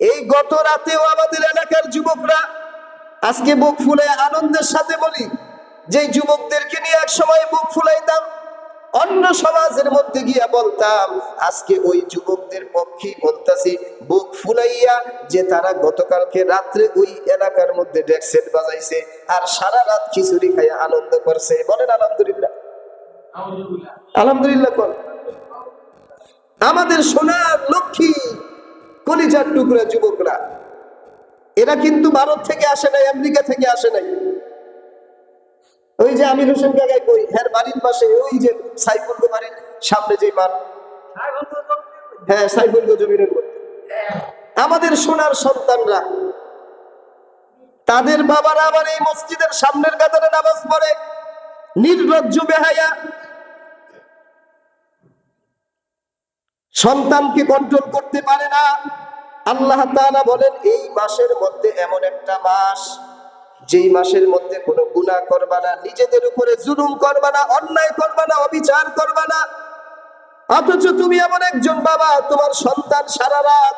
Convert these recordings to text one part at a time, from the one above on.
এই গত রাতেও আমাদের এলাকার যুবকরা আজকে বুক ফুলে আনন্দের সাথে বলি যে যুবকদেরকে নিয়ে এক সময় বুক ফুলাইতাম অন্য সমাজের মধ্যে গিয়া বলতাম আজকে ওই যুবকদের পক্ষেই বলতাছি বুক ফুলাইয়া যে তারা গতকালকে রাত্রে ওই এলাকার মধ্যে ডেক্সেট বাজাইছে আর সারা রাত খিচুড়ি খাইয়া আনন্দ করছে। বলেন আলহামদুলিল্লাহ। আলহামদুলিল্লাহ। আমাদের সোনার লক্ষ্মী কলিজার টুকরা যুবকরা। এরা কিন্তু ভারত থেকে আসে নাই, আমেরিকা থেকে আসে নাই। ওই যে আমির হোসেন কাকাই কই হ্যাঁ বাড়ির পাশে, ওই যে সাইফুল বাড়ির সামনে যে মাঠ। হ্যাঁ সাইফুল জমিনের আমাদের সোনার সন্তানরা, তাদের বাবারা আবার এই মসজিদের সামনের কাতারে নামাজ পড়ে। নির্লজ্জ বেহায়া সন্তানকে কন্ট্রোল করতে পারে না। আল্লাহ বলেন, এই মাসের মধ্যে এমন একটা মাস, যেই মাসের মধ্যে কোনো গুনাহ করবা না, নিজেদের উপরে জুলুম করবা না, অন্যায় করবা না, অবিচার করবা না। অথচ তুমি এমন একজন বাবা, তোমার সন্তান সারা রাত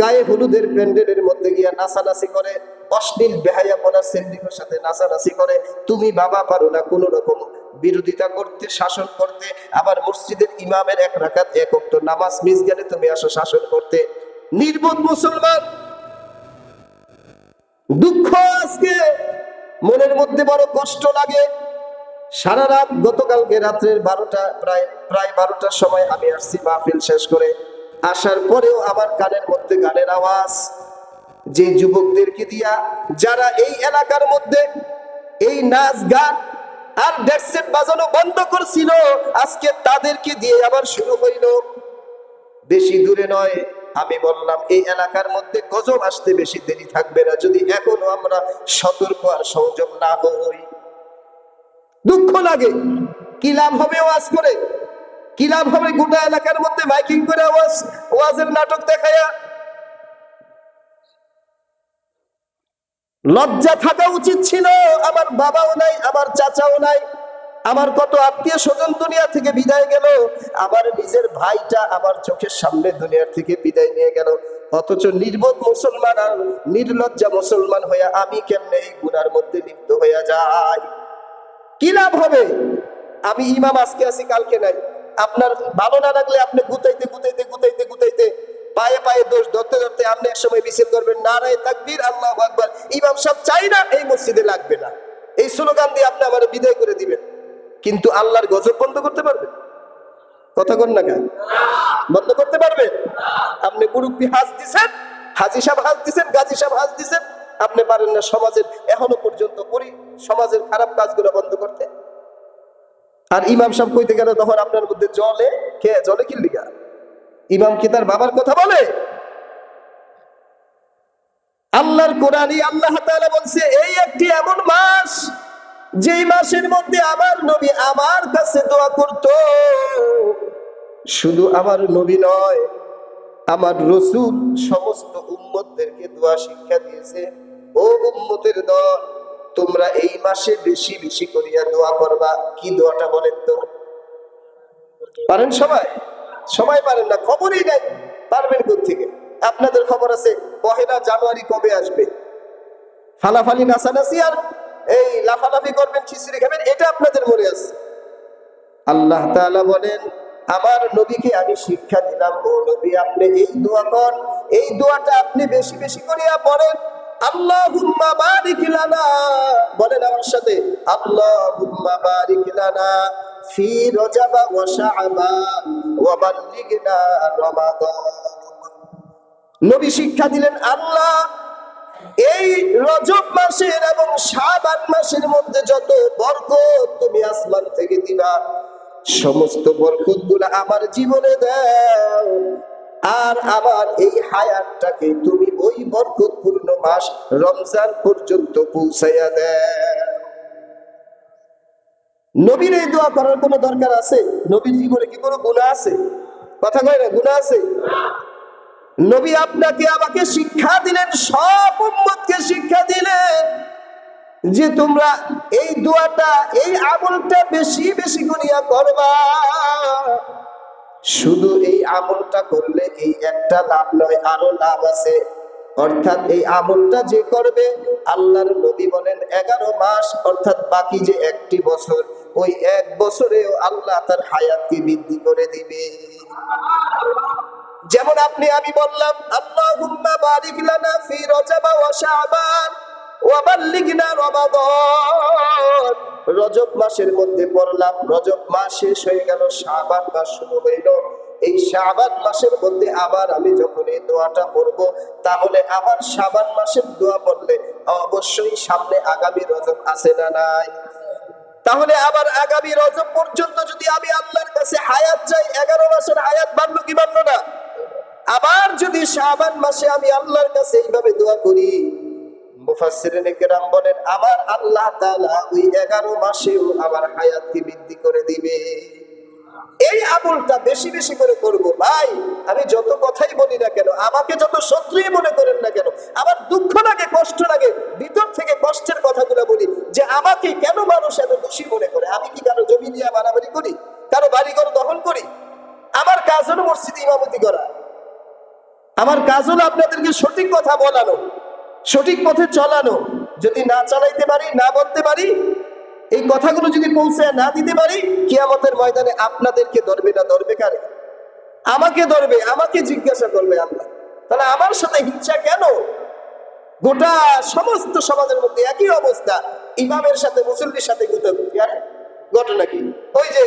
গায়ে হলুদের প্যান্ডেলের মধ্যে গিয়া নাচানাচি করে, অশ্লীল বেহাইয়া বেহায়াপনার সেন্ডিকের সাথে নাচানাচি করে। তুমি বাবা পারো না কোনো রকম বিরোধিতা করতে, শাসন করতে, আবার মসজিদের ইমামের এক রাকাত, এক অক্ত নামাজ মিস গেলে তুমি আসো শাসন করতে। নির্বোধ মুসলমান! দুঃখ আজকে, মনের মধ্যে বড় কষ্ট লাগে। সারা রাত গতকালকে রাত্রের বারোটা, প্রায় প্রায় বারোটার সময় আমি আসছি মাহফিল শেষ করে। আসার পরেও আমার কানের মধ্যে গানের আওয়াজ। যে যুবকদেরকে দিয়া, যারা এই এলাকার মধ্যে এই নাচ গান আর ডেক্সেট বাজানো বন্ধ করছিল। আজকে তাদেরকে দিয়ে আবার শুরু হইল। বেশি দূরে নয়, আমি বললাম, এই এলাকার মধ্যে গজব আসতে বেশি দেরি থাকবে না, যদি এখনও আমরা সতর্ক আর সংযম না হই। দুঃখ লাগে। কি লাভ হবে ওয়াজ করে? কি লাভ হবে গোটা এলাকার মধ্যে মাইকিং করে ওয়াজ ওয়াজের নাটক দেখায়া? লজ্জা থাকা উচিত ছিল। আমার বাবাও নাই, আমার চাচাও নাই। আমার কত আত্মীয় স্বজন দুনিয়া থেকে বিদায় গেল। আমার নিজের ভাইটা আমার চোখের সামনে দুনিয়ার থেকে বিদায় নিয়ে গেল। অথচ নির্বোধ মুসলমান আর নির্লজ্জা মুসলমান হইয়া আমি কেমনে এই গুনার মধ্যে লিপ্ত হইয়া যাই? কি লাভ হবে? আমি ইমাম আজকে আছি, কালকে নাই। আপনার ভালো না লাগলে আপনি গুতাইতে গুতাইতে গুতাইতে গুতাইতে পায়ে দোষ ধরতে ধরতে আপনি মিছিল করবেন তাকবীর, আল্লাহ আকবার। ইমাম চাই না এই মসজিদে লাগবে না। এই স্লোগান দিয়ে আপনি আমার বিদায় করে দিবেন। কিন্তু আল্লাহর গজব বন্ধ করতে পারবেন? কথা কন না কেন? বন্ধ করতে পারবেন? আপনি মুরব্বী হাজ দিছেন, হাজি সাহেব হাজ দিছেন, গাজী সাহেব হাজ দিছেন। আপনি পারেন না সমাজের এখনও পর্যন্ত করি, সমাজের খারাপ কাজগুলো বন্ধ করতে। আর ইমাম সাহেব কইতে গেলে তখন আপনার মধ্যে জলে, কে? জলে কি লিগা? ইমাম কি তার বাবার কথা বলে? আল্লাহর কোরআনই আল্লাহ তাআলা বলছে, এই একটি এমন মাস যেই মাসের মধ্যে আমার নবী আমার কাছে দোয়া করত। শুধু আমার নবী নয়, আমার রসুল সমস্ত উম্মতদেরকে দোয়া শিক্ষা দিয়েছে, ও উম্মতের দল, তোমরা এই মাসে বেশি বেশি করিয়া দোয়া করবা। কি দোয়াটা বলেন তো? পারেন সবাই? সবাই পারেন না, খবরই নাই, পারবেন থেকে আপনাদের খবর আছে, পহেলা জানুয়ারি কবে আসবে? ফালাফালি নাচানাচি আর এই লাফালাফি করবেন, খিচুড়ি খাবেন, এটা আপনাদের মনে আছে। আল্লাহ তাআলা বলেন, আমার নবীকে আমি শিক্ষা দিলাম, ও নবী, আপনি এই দোয়া কর, এই দোয়াটা আপনি বেশি বেশি করিয়া পড়েন। লানা। বলেন আমার সাথে লানা। ওয়া শাবান ওয়া বাল্লিগনা রমাদান। নবী শিক্ষা দিলেন, আল্লাহ, এই রজব মাসের এবং শাবান মাসের মধ্যে যত বরকত তুমি আসমান থেকে দিবা, সমস্ত বরকত আমার জীবনে দাও। আর আমার এই হায়াতটাকে তুমি ওই বরকতপূর্ণ মাস রমজান পর্যন্ত পৌঁছাইয়া দেও। নবীর এই দোয়া করার কোনো দরকার আছে? নবীর জীবনে কি কোনো গুণা আছে? কথা কয় না গুণা আছে? নবী আপনাকে, আমাকে শিক্ষা দিলেন, সব উম্মতকে শিক্ষা দিলেন যে তোমরা এই দোয়াটা, এই আমলটা বেশি বেশি করিয়া করবা। শুধু এই আমলটা করলে এই একটা লাভ নয়, আরও লাভ আছে। অর্থাৎ এই আমলটা যে করবে, আল্লাহর নবী বলেন এগারো মাস, অর্থাৎ বাকি যে একটি বছর, ওই এক বছরেও আল্লাহ তার হায়াতকে বৃদ্ধি করে দিবে। যেমন আপনি, আমি বললাম, আল্লাহুম্মা বারিক লানা ফি রজব ওয়া শাবান ওয়া বাল্লিগনা রমাদান। রজব মাসের মধ্যে পড়লাম, রজব মাস শেষ হয়ে গেল, শাবান মাস শুরু হইল। এই শাবান মাসের মধ্যে আবার আমি যখন এই দোয়াটা পড়ব, তাহলে আমার শাবান মাসের দোয়া পড়লে অবশ্যই সামনে আগামী রজব আছে না নাই? তাহলে আবার আগামী রজব পর্যন্ত যদি আমি আল্লাহর কাছে হায়াত চাই, এগারো মাসের হায়াত বাড়লো কি বাড়লো না? আবার যদি শাবান মাসে আমি আল্লাহর কাছে এইভাবে দোয়া করি আমার আল্লাহ ওই এগারো মাসেও আমার হায়াতকে বৃদ্ধি করে দিবে। এই আমলটা বেশি বেশি করে করব। ভাই, আমি যত কথাই বলি না কেন, আমাকে যত শত্রুই মনে করেন না কেন, আমার দুঃখ লাগে, কষ্ট লাগে, ভিতর থেকে কষ্টের কথাগুলো বলি যে আমাকে কেন মানুষ এত দোষী মনে করে? আমি কি কারও জমি নিয়ে মারামারি করি? কারও বাড়িঘর দখল করি? আমার কাজ হলো মসজিদে ইমামতি করা। আমার কাজ হলো আপনাদেরকে সঠিক কথা বলানো, সঠিক পথে চলানো। যদি না চালাইতে পারি, না বলতে পারি এই কথাগুলো যদি পৌঁছে না দিতে পারি, কিয়ামতের ময়দানে আপনাদেরকে ধরবে না, ধরবে কারে? আমাকে ধরবে, আমাকে জিজ্ঞাসা করবে আল্লাহ। তাহলে আমার সাথে হিংসা কেন? গোটা সমস্ত সমাজের মধ্যে একই অবস্থা। ইমামের সাথে, মুসল্লির সাথে ঘটনা কি? ওই যে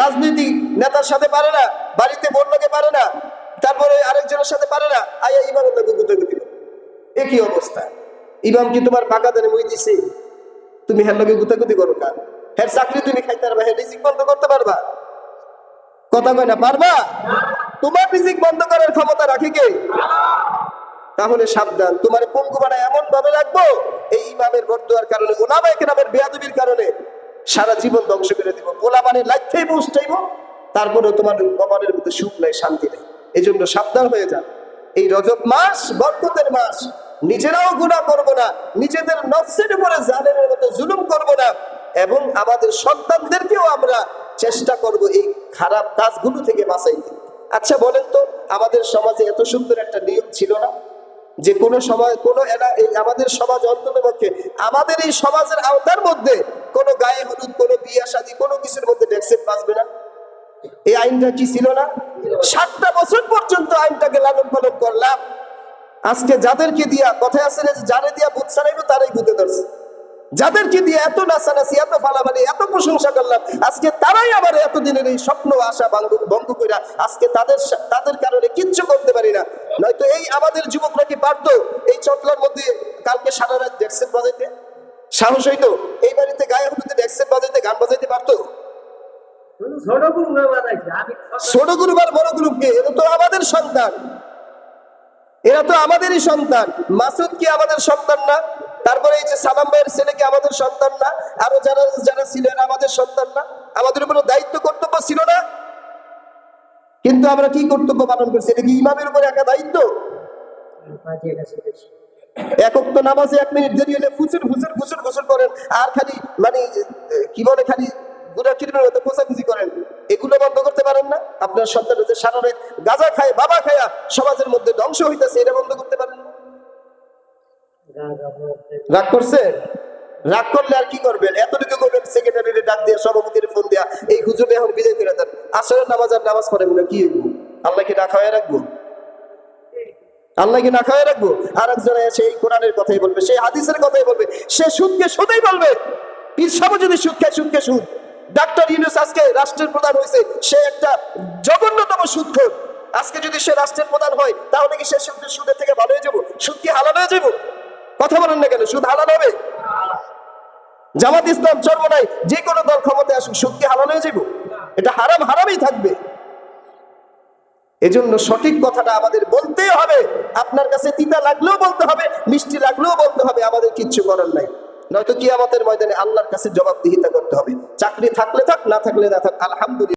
রাজনৈতিক নেতার সাথে পারে না, বাড়িতে বন্যকে পারে না, তারপরে আরেকজনের সাথে পারে না, আয়া ইমামের লোকে গুতাগুতি। একই অবস্থা। ইমাম কি তোমার বাঁকা দানে মই দিছে? তুমি হ্যার লগে গুতাগুতি করো কার হ্যার চাকরি তুমি খাইতে পারবা হ্যার রিজিক বন্ধ করতে পারবা। কথা কয় না, পারবা? তোমার রিজিক বন্ধ করার ক্ষমতা রাখে কে? তাহলে সাবধান, তোমার পঙ্গু বানায় এমন ভাবে রাখব, এই ইমামের বর্দুয়ার কারণে, ওলামায় কেরামের বেয়াদবির কারণে সারা জীবন ধ্বংস করে দিব। পোলা মানে লাইফেই পৌঁছাইব তারপরে তোমার কপালের মধ্যে সুখ নাই, শান্তি নেই। এই জন্য সাবধান হয়ে যান। এই রজব মাস, বরকতের মাস নিজেরাও গুণা করব না, নিজেদের নফসের উপরে জালেমের মতো জুলুম করব না এবং আমাদের সন্তানদেরকেও আমরা চেষ্টা করব এই খারাপ কাজগুলো থেকে বাঁচাইতে। আচ্ছা বলেন তো, আমাদের সমাজে এত সুন্দর একটা নিয়ম ছিল না? যে কোনো সময় কোনো আমাদের সমাজ অন্তত পক্ষে আমাদের এই সমাজের আওতার মধ্যে কোনো গায়ে হলুদ, কোনো বিয়া শাদী, কোনো কিছুর মধ্যে ডেক্সেট বাঁচবে না? এই আইনটা কি ছিল না? সাতটা বছর পর্যন্ত আইনটাকে লালন পালন করলাম। আজকে যাদেরকে দিয়া কথায় আছে না যে যারে দিয়া বুথ ছাড়াইবো তারাই বুথে ধরছে। যাদেরকে দিয়ে এত নাচানাচি এত ফালাফালি এত প্রশংসা করলাম আজকে তারাই আবার এতদিনের এই স্বপ্ন আশা ভঙ্গ কইরা আজকে তাদের তাদের কারণে কিচ্ছু করতে পারি না। নয়তো এই আমাদের যুবকরা কি পারতো এই চটলার মধ্যে কালকে সারা রাত ডেক্সেট বাজাইতে? সাহস হইতো? এই বাড়িতে গায়ে হলুদে ডেক্সেট বাজাইতে গান বাজাইতে পারতো? ছোট গুরু আর বড় গ্রুপকে এরা তো আমাদের সন্তান। এরা তো আমাদেরই সন্তান। মাসুদ কি আমাদের সন্তান না? তারপরে এই যে সালাম ভাইয়ের ছেলে কি আমাদের সন্তান না? আরও যারা যারা ছিলেন আমাদের সন্তান না? আমাদের উপরে দায়িত্ব, কর্তব্য ছিল না? কিন্তু আমরা কি কর্তব্য পালন করছি? এটা কি ইমামের উপরে একা দায়িত্ব? একক তো নামাজে এক মিনিট দেরি হলে ফুচুর ফুচুর ফুচুর করেন। আর খালি মানে কি বলে খালি? গুড়া মতো কোচাকুচি করেন। এগুলো বন্ধ করতে পারেন না। আপনার খায়, বাবা খায়া সমাজের মধ্যে ধ্বংস হইতেছে, এটা বন্ধ করতে পারেন না। রাগ করছে? রাগ করলে আর কি করবেন? এতটুকু করবেন সেক্রেটারির ডাক সভাপতির ফোন এই হুজুরে এখন করে দেন। নামাজ আর নামাজ পড়ে কি আল্লাহকে না খাওয়াই রাখব? আল্লাহকে না খাওয়াই রাখব? আর একজন এসে এই কোরআনের কথাই বলবে, সেই হাদিসের কথাই বলবে, সে সুদকে সুদেই বলবে। পীর সাহেব যদি সুদ খায়, সুদকে সুদ। ডাক্তার ইউনুস আজকে রাষ্ট্রের প্রধান হয়েছে। সে একটা জঘন্যতম সুদখোর। আজকে যদি সে রাষ্ট্রের প্রধান হয়, তাহলে কি সে সুদ সুদের থেকে ভালো হয়ে যাব? সুদ কি হালাল হয়ে যাব? কথা বলেন না কেন, সুদ হালাল হবে? জামাত ইসলাম চর্ম নাই, যে কোনো দল ক্ষমতায় আসুক, সুদ কি হালাল হয়ে যাব? এটা হারাম হারামই থাকবে। এজন্য সঠিক কথাটা আমাদের বলতে হবে। আপনার কাছে তিতা লাগলেও বলতে হবে, মিষ্টি লাগলেও বলতে হবে, আমাদের কিচ্ছু করার নাই। নয়তো কি আমাদের ময়দানে আল্লাহর কাছে জবাবদিহিতা করতে হবে। চাকরি থাকলে থাক, না থাকলে না থাক, আলহামদুলিল্লাহ।